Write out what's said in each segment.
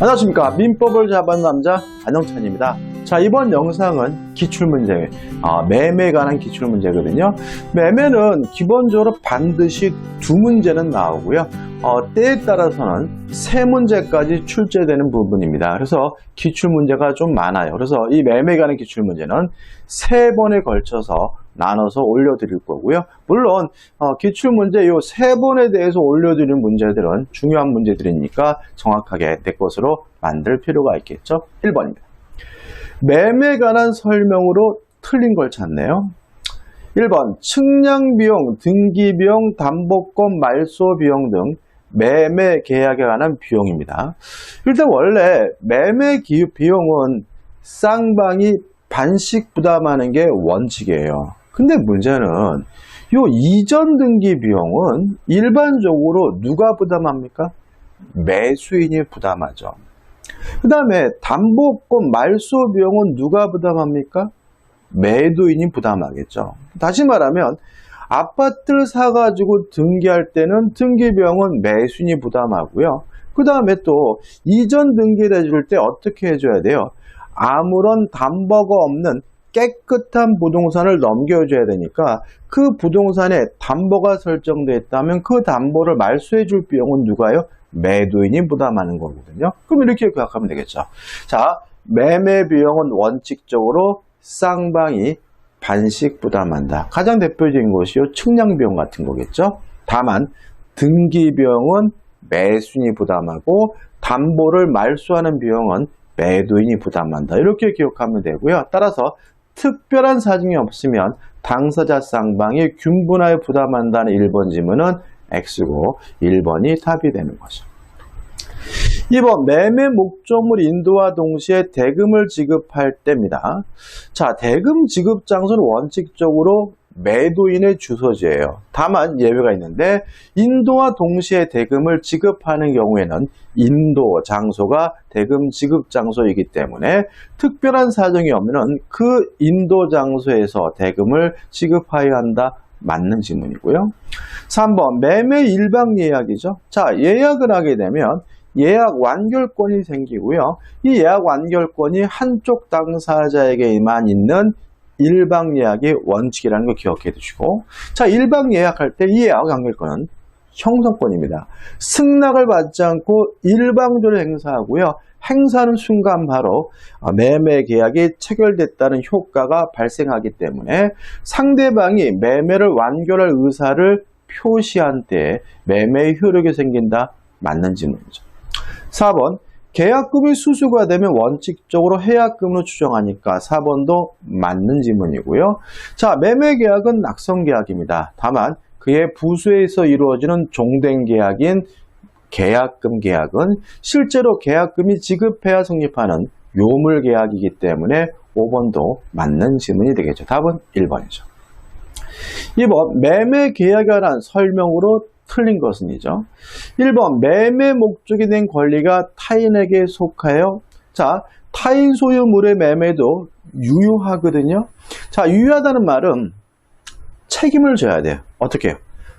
안녕하십니까. 민법을 잡은 남자 안영찬입니다. 자 이번 영상은 기출문제 아, 매매에 관한 기출문제거든요. 매매는 기본적으로 반드시 두 문제는 나오고요. 어, 때에 따라서는 세 문제까지 출제되는 부분입니다. 그래서 기출문제가 좀 많아요. 그래서 이 매매에 관한 기출문제는 세 번에 걸쳐서 나눠서 올려드릴 거고요. 물론 어, 기출문제 요 세 번에 대해서 올려드리는 문제들은 중요한 문제들이니까 정확하게 내 것으로 만들 필요가 있겠죠. 1번입니다. 매매에 관한 설명으로 틀린 걸 찾네요. 1번 측량비용, 등기비용, 담보권, 말소비용 등 매매 계약에 관한 비용입니다. 일단 원래 매매 비용은 쌍방이 반씩 부담하는 게 원칙이에요. 근데 문제는 요 이전 등기 비용은 일반적으로 누가 부담합니까? 매수인이 부담하죠. 그 다음에 담보권 말소 비용은 누가 부담합니까? 매도인이 부담하겠죠. 다시 말하면 아파트를 사가지고 등기할 때는 등기 비용은 매수인이 부담하고요. 그 다음에 또 이전 등기를 해줄 때 어떻게 해줘야 돼요? 아무런 담보가 없는 깨끗한 부동산을 넘겨줘야 되니까 그 부동산에 담보가 설정되어 있다면 그 담보를 말소해 줄 비용은 누가요? 매도인이 부담하는 거거든요. 그럼 이렇게 생각하면 되겠죠. 자, 매매 비용은 원칙적으로 쌍방이 반씩 부담한다. 가장 대표적인 것이요. 측량 비용 같은 거겠죠. 다만 등기 비용은 매수인이 부담하고 담보를 말소하는 비용은 매도인이 부담한다. 이렇게 기억하면 되고요. 따라서 특별한 사정이 없으면 당사자 쌍방이 균분하여 부담한다는 1번 지문은 X고 1번이 답이 되는 거죠. 2번 매매 목적물 인도와 동시에 대금을 지급할 때입니다. 자, 대금 지급 장소는 원칙적으로 매도인의 주소지예요. 다만 예외가 있는데 인도와 동시에 대금을 지급하는 경우에는 인도 장소가 대금 지급 장소이기 때문에 특별한 사정이 없는 그 인도 장소에서 대금을 지급하여야 한다. 맞는 질문이고요. 3번 매매 일방 예약이죠. 자, 예약을 하게 되면 예약 완결권이 생기고요. 이 예약 완결권이 한쪽 당사자에게만 있는 일방 예약의 원칙이라는 걸 기억해 두시고 자 일방 예약할 때 이 예약 완결권은 형성권입니다. 승낙을 받지 않고 일방적으로 행사하고요. 행사하는 순간 바로 매매 계약이 체결됐다는 효과가 발생하기 때문에 상대방이 매매를 완결할 의사를 표시한 때 매매의 효력이 생긴다. 맞는 질문이죠. 4번 계약금이 수수가 되면 원칙적으로 해약금으로 추정하니까 4번도 맞는 지문이고요. 자, 매매 계약은 낙성 계약입니다. 다만 그의 부수에서 이루어지는 종된 계약인 계약금 계약은 실제로 계약금이 지급해야 성립하는 요물 계약이기 때문에 5번도 맞는 지문이 되겠죠. 답은 1번이죠. 2번 매매 관한 설명으로 틀린 것은이죠. 1번 매매 목적이 된 권리가 타인에게 속하여 자 타인 소유물의 매매도 유효하거든요. 자 유효하다는 말은 책임을 져야 돼요. 어떻게 해요?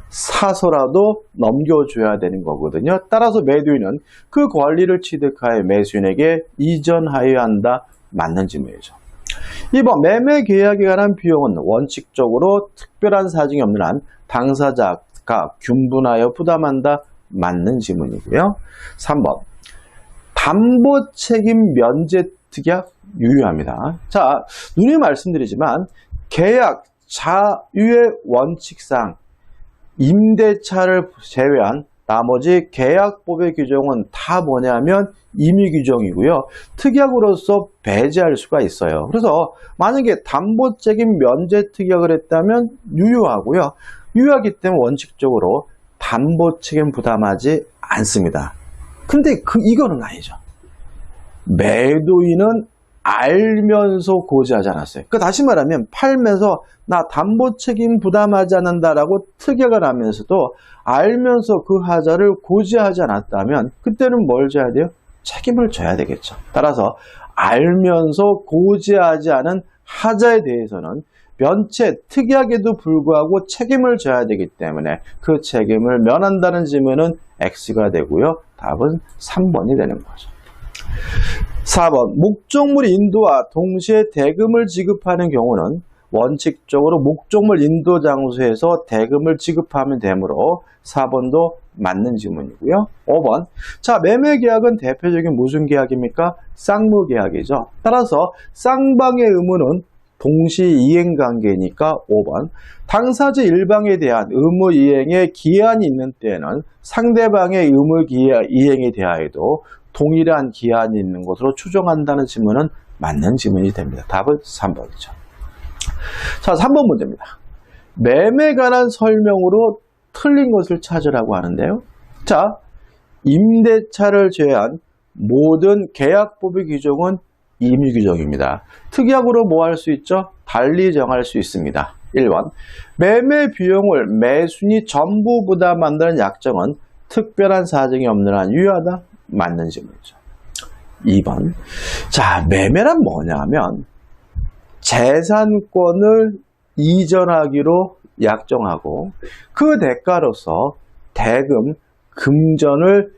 사서라도 넘겨줘야 되는 거거든요. 따라서 매도인은 그 권리를 취득하여 매수인에게 이전하여야 한다. 맞는 질문이죠. 2번 매매 계약에 관한 비용은 원칙적으로 특별한 사정이 없는 한 당사자 가 균분하여 부담한다 맞는 지문이고요. 3번 담보 책임 면제 특약 유효합니다. 자, 누누이 말씀드리지만 계약 자유의 원칙상 임대차를 제외한 나머지 계약법의 규정은 다 뭐냐면 임의 규정이고요. 특약으로서 배제할 수가 있어요. 그래서 만약에 담보 책임 면제 특약을 했다면 유효하고요. 유효하기 때문에 원칙적으로 담보 책임 부담하지 않습니다. 근데 그 이거는 아니죠. 매도인은 알면서 고지하지 않았어요. 그 다시 말하면 팔면서 나 담보 책임 부담하지 않는다라고 특약을 하면서도 알면서 그 하자를 고지하지 않았다면 그때는 뭘 져야 돼요? 책임을 져야 되겠죠. 따라서 알면서 고지하지 않은 하자에 대해서는 면체 특이하게도 불구하고 책임을 져야 되기 때문에 그 책임을 면한다는 질문은 X가 되고요. 답은 3번이 되는 거죠. 4번 목적물 인도와 동시에 대금을 지급하는 경우는 원칙적으로 목적물 인도 장소에서 대금을 지급하면 되므로 4번도 맞는 지문이고요. 5번 자 매매 계약은 대표적인 무슨 계약입니까? 쌍무 계약이죠. 따라서 쌍방의 의무는 동시 이행 관계니까 5번 당사자 일방에 대한 의무 이행에 기한이 있는 때에는 상대방의 의무 이행에 대하여도 동일한 기한이 있는 것으로 추정한다는 지문은 맞는 지문이 됩니다. 답은 3번이죠. 자, 3번 문제입니다. 매매 관한 설명으로 틀린 것을 찾으라고 하는데요. 자, 임대차를 제외한 모든 계약법의 규정은 임의 규정입니다. 특약으로 뭐 할 수 있죠? 달리 정할 수 있습니다. 1번 매매 비용을 매순이 전부 부담한다는 약정은 특별한 사정이 없는 한 유효하다? 맞는 질문이죠. 2번 자 매매란 뭐냐면 재산권을 이전하기로 약정하고 그 대가로서 대금, 금전을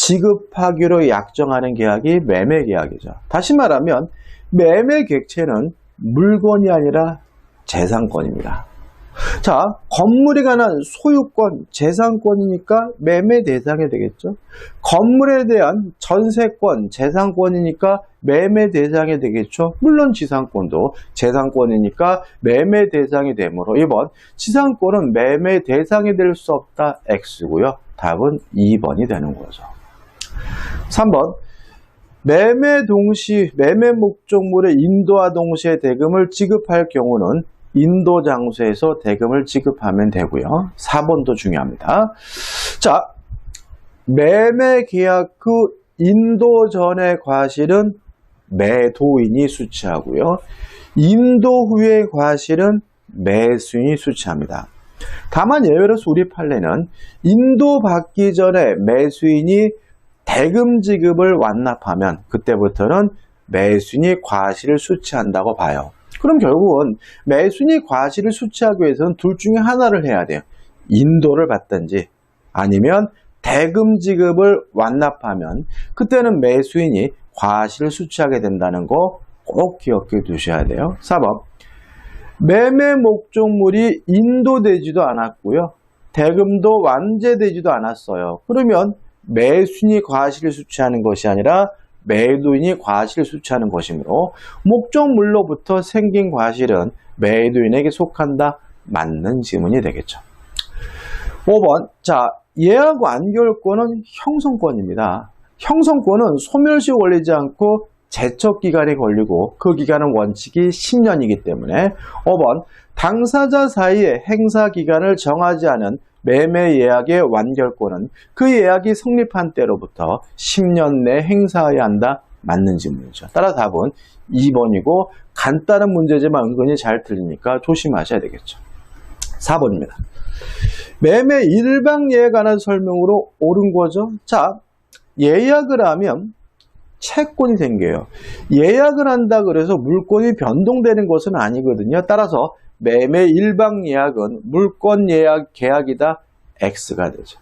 지급하기로 약정하는 계약이 매매 계약이죠. 다시 말하면 매매 객체는 물건이 아니라 재산권입니다. 자, 건물에 관한 소유권, 재산권이니까 매매 대상이 되겠죠. 건물에 대한 전세권, 재산권이니까 매매 대상이 되겠죠. 물론 지상권도 재산권이니까 매매 대상이 되므로 이번 지상권은 매매 대상이 될 수 없다 X고요. 답은 2번이 되는 거죠. 3번 매매 동시 매매 목적물의 인도와 동시에 대금을 지급할 경우는 인도 장소에서 대금을 지급하면 되고요. 4번도 중요합니다. 자, 매매 계약 후 인도 전의 과실은 매도인이 수취하고요. 인도 후의 과실은 매수인이 수취합니다. 다만 예외로서 우리 판례는 인도 받기 전에 매수인이 대금 지급을 완납하면 그때부터는 매수인이 과실을 수취한다고 봐요. 그럼 결국은 매수인이 과실을 수취하기 위해서는 둘 중에 하나를 해야 돼요. 인도를 받든지 아니면 대금 지급을 완납하면 그때는 매수인이 과실을 수취하게 된다는 거 꼭 기억해 두셔야 돼요. 4번 매매 목적물이 인도되지도 않았고요. 대금도 완제되지도 않았어요. 그러면 매수인이 과실을 수취하는 것이 아니라 매도인이 과실을 수취하는 것이므로 목적물로부터 생긴 과실은 매도인에게 속한다. 맞는 지문이 되겠죠. 5번 자 예약 완결권은 형성권입니다. 형성권은 소멸시 걸리지 않고 제척 기간이 걸리고 그 기간은 원칙이 10년이기 때문에 5번 당사자 사이의 행사 기간을 정하지 않은 매매 예약의 완결권은 그 예약이 성립한 때로부터 10년 내 행사해야 한다. 맞는 질문이죠. 따라 답은 2번이고 간단한 문제지만 은근히 잘 틀리니까 조심하셔야 되겠죠. 4번입니다. 매매 일방 예에 관한 설명으로 옳은 거죠. 자, 예약을 하면 채권이 생겨요. 예약을 한다 그래서 물건이 변동되는 것은 아니거든요. 따라서 매매 일방 예약은 물건 예약 계약이다 X가 되죠.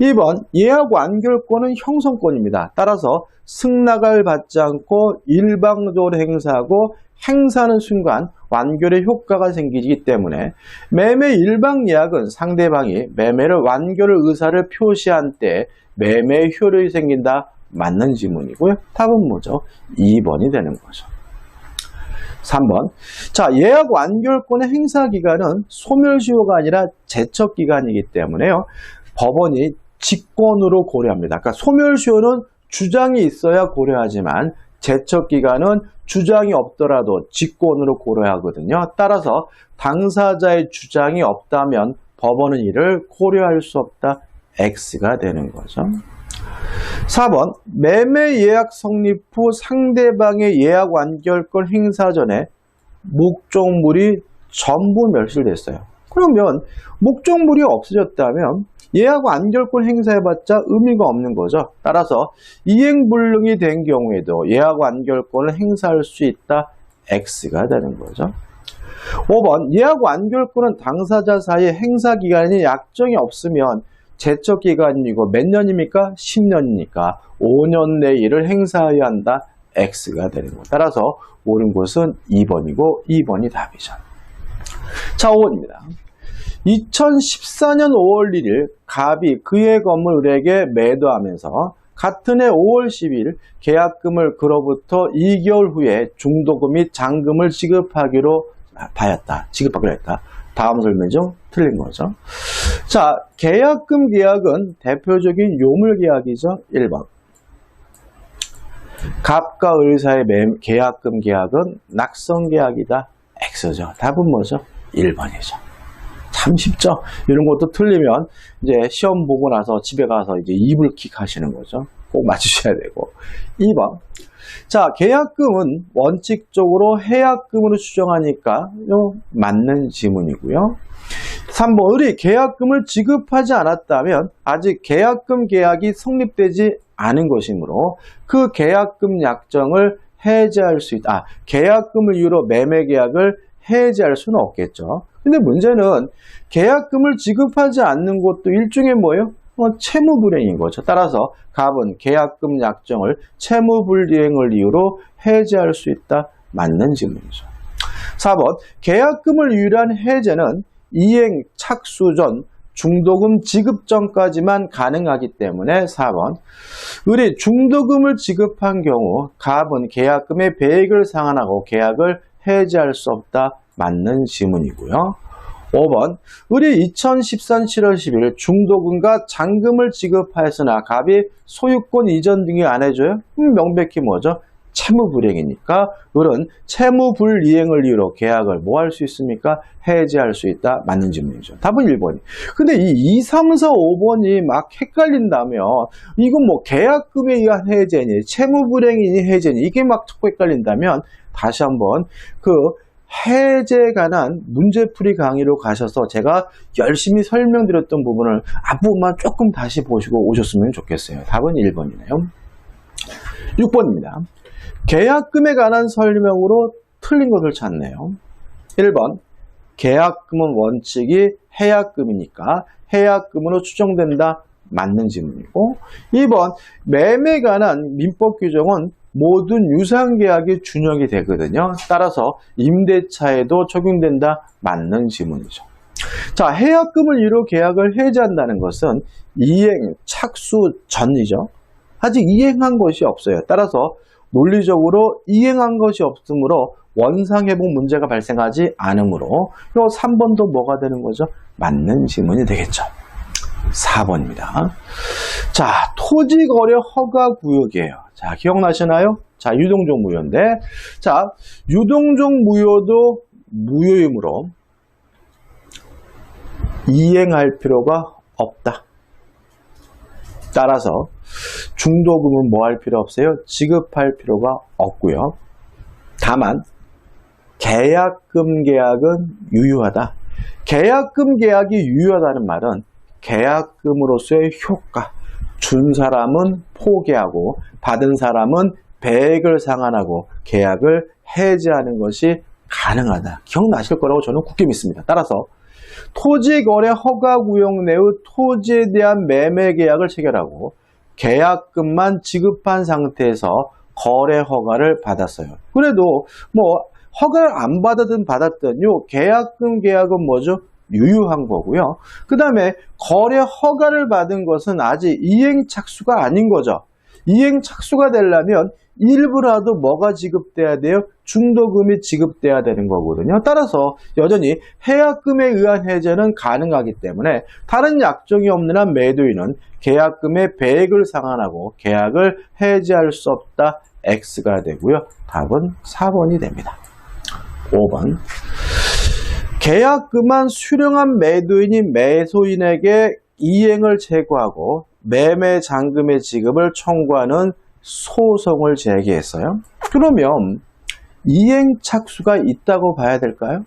2번 예약 완결권은 형성권입니다. 따라서 승낙을 받지 않고 일방적으로 행사하고 행사하는 순간 완결의 효과가 생기기 때문에 매매 일방 예약은 상대방이 매매를 완결의 의사를 표시한 때 매매 효력이 생긴다. 맞는 지문이고요. 답은 뭐죠? 2번이 되는 거죠. 3번. 자, 예약 완결권의 행사 기간은 소멸시효가 아니라 제척 기간이기 때문에요. 법원이 직권으로 고려합니다. 그러니까 소멸시효는 주장이 있어야 고려하지만 제척 기간은 주장이 없더라도 직권으로 고려하거든요. 따라서 당사자의 주장이 없다면 법원은 이를 고려할 수 없다. X가 되는 거죠. 4번 매매 예약 성립 후 상대방의 예약 완결권 행사 전에 목적물이 전부 멸실됐어요. 그러면 목적물이 없어졌다면 예약 완결권 행사해봤자 의미가 없는 거죠. 따라서 이행불능이 된 경우에도 예약 완결권을 행사할 수 있다. X가 되는 거죠. 5번 예약 완결권은 당사자 사이에 행사 기간이 약정이 없으면 제적 기간이고 몇 년입니까? 10년이니까 5년 내 일을 행사해야 한다. X가 되는 거. 따라서 옳은 곳은 2번이고 2번이 답이죠. 자, 5번입니다. 2014년 5월 1일 갑이 그의 건물을 을에게 매도하면서 같은 해 5월 10일 계약금을 그로부터 2개월 후에 중도금 및 잔금을 지급하기로 하였다. 지급하기로 했다. 다음 설명 중 틀린 거죠. 자, 계약금 계약은 대표적인 요물 계약이죠. 1번. 갑과 을 사이의 매- 계약금 계약은 낙성 계약이다. X죠. 답은 뭐죠? 1번이죠. 참 쉽죠? 이런 것도 틀리면 이제 시험 보고 나서 집에 가서 이제 이불킥 하시는 거죠. 꼭 맞추셔야 되고. 2번. 자, 계약금은 원칙적으로 해약금으로 추정하니까 요 맞는 지문이고요. 3번. 을이 계약금을 지급하지 않았다면 아직 계약금 계약이 성립되지 않은 것이므로 그 계약금 약정을 해제할 수 있다. 아, 계약금을 이유로 매매 계약을 해제할 수는 없겠죠. 근데 문제는 계약금을 지급하지 않는 것도 일종의 뭐예요? 어, 채무 불이행인 거죠. 따라서 갑은 계약금 약정을 채무 불이행을 이유로 해제할 수 있다. 맞는 질문이죠. 4번 계약금을 유일한 해제는 이행 착수 전 중도금 지급 전까지만 가능하기 때문에 4번 을이 중도금을 지급한 경우 갑은 계약금의 배액을 상환하고 계약을 해제할 수 없다. 맞는 지문이고요. 5번 을이 2013 7월 10일 중도금과 잔금을 지급하였으나 갑이 소유권 이전 등이 안 해줘요? 음, 명백히 뭐죠? 채무불이행이니까 을은 채무불이행을 이유로 계약을 뭐 할 수 있습니까? 해지할 수 있다. 맞는 질문이죠. 답은 1번이. 근데 이 2, 3, 4, 5번이 막 헷갈린다면 이건 뭐 계약금에 의한 해제니 채무불이행이니 해제니 이게 막 자꾸 헷갈린다면 다시 한번 그 해제에 관한 문제풀이 강의로 가셔서 제가 열심히 설명드렸던 부분을 앞부분만 조금 다시 보시고 오셨으면 좋겠어요. 답은 1번이네요. 6번입니다. 계약금에 관한 설명으로 틀린 것을 찾네요. 1번 계약금은 원칙이 해약금이니까 해약금으로 추정된다. 맞는 질문이고 2번 매매에 관한 민법 규정은 모든 유상계약이 준용이 되거든요. 따라서 임대차에도 적용된다. 맞는 지문이죠. 자, 해약금을 이유로 계약을 해지한다는 것은 이행, 착수 전이죠. 아직 이행한 것이 없어요. 따라서 논리적으로 이행한 것이 없으므로 원상회복 문제가 발생하지 않으므로 요 3번도 뭐가 되는 거죠? 맞는 지문이 되겠죠. 4번입니다. 자, 토지거래 허가 구역이에요. 자, 기억나시나요? 자, 유동종 무효인데, 자, 유동종 무효도 무효이므로 이행할 필요가 없다. 따라서 중도금은 뭐 할 필요 없어요? 지급할 필요가 없고요. 다만 계약금 계약은 유효하다. 계약금 계약이 유효하다는 말은 계약금으로서의 효과, 준 사람은 포기하고 받은 사람은 배액을 상환하고 계약을 해지하는 것이 가능하다. 기억나실 거라고 저는 굳게 믿습니다. 따라서 토지거래 허가구역 내의 토지에 대한 매매 계약을 체결하고 계약금만 지급한 상태에서 거래 허가를 받았어요. 그래도 뭐 허가를 안 받았든 받았든 요 계약금 계약은 뭐죠? 유효한 거고요. 그 다음에 거래 허가를 받은 것은 아직 이행 착수가 아닌 거죠. 이행 착수가 되려면 일부라도 뭐가 지급돼야 돼요? 중도금이 지급돼야 되는 거거든요. 따라서 여전히 해약금에 의한 해제는 가능하기 때문에 다른 약정이 없는 한 매도인은 계약금의 배액을 상환하고 계약을 해지할 수 없다. X가 되고요. 답은 4번이 됩니다. 5번. 계약금만 수령한 매도인이 매소인에게 이행을 제거하고 매매 잔금의 지급을 청구하는 소송을 제기했어요. 그러면 이행 착수가 있다고 봐야 될까요?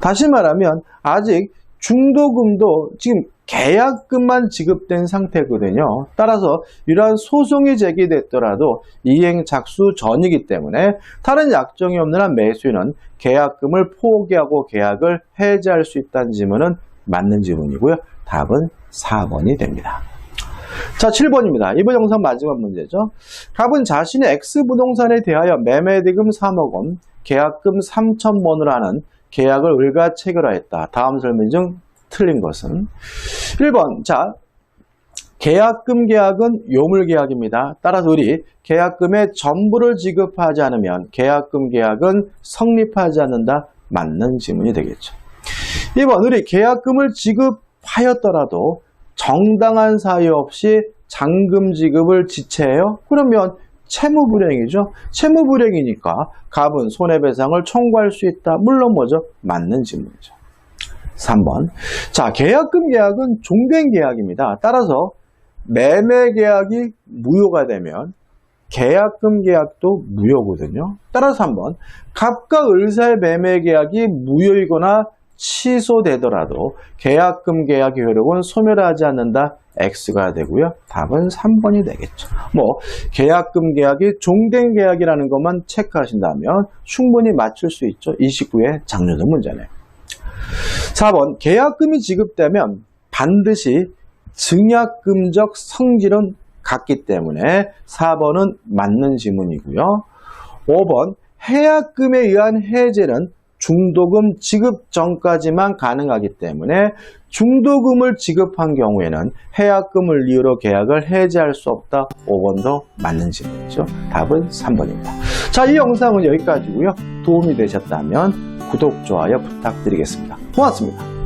다시 말하면 아직 중도금도 지금 계약금만 지급된 상태거든요. 따라서 이러한 소송이 제기됐더라도 이행 착수 전이기 때문에 다른 약정이 없는 한 매수인은 계약금을 포기하고 계약을 해지할 수 있다는 지문은 맞는 질문이고요. 답은 4번이 됩니다. 자, 7번입니다. 이번 영상 마지막 문제죠. 갑은 자신의 X부동산에 대하여 매매대금 3억 원, 계약금 3천원을 하는 계약을 을과 체결하였다. 다음 설명 중 틀린 것은 1번. 자, 계약금 계약은 요물 계약입니다. 따라서 우리 계약금의 전부를 지급하지 않으면 계약금 계약은 성립하지 않는다. 맞는 질문이 되겠죠. 2번. 우리 계약금을 지급하였더라도 정당한 사유 없이 잔금 지급을 지체해요? 그러면 채무불이행이죠. 채무불이행이니까 갑은 손해배상을 청구할 수 있다. 물론 뭐죠? 맞는 질문이죠. 3번. 자, 계약금 계약은 종된 계약입니다. 따라서 매매 계약이 무효가 되면 계약금 계약도 무효거든요. 따라서 한번 갑과 을사의 매매 계약이 무효이거나 취소되더라도 계약금 계약의 효력은 소멸하지 않는다. X가 되고요. 답은 3번이 되겠죠. 뭐 계약금 계약이 종된 계약이라는 것만 체크하신다면 충분히 맞출 수 있죠. 29의 장려도 문제네요. 4번 계약금이 지급되면 반드시 증약금적 성질은 같기 때문에 4번은 맞는 지문이고요. 5번 해약금에 의한 해제는 중도금 지급 전까지만 가능하기 때문에 중도금을 지급한 경우에는 해약금을 이유로 계약을 해제할 수 없다. 5번도 맞는 질문이죠. 답은 3번입니다. 자, 이 영상은 여기까지고요. 도움이 되셨다면 구독, 좋아요 부탁드리겠습니다. 고맙습니다.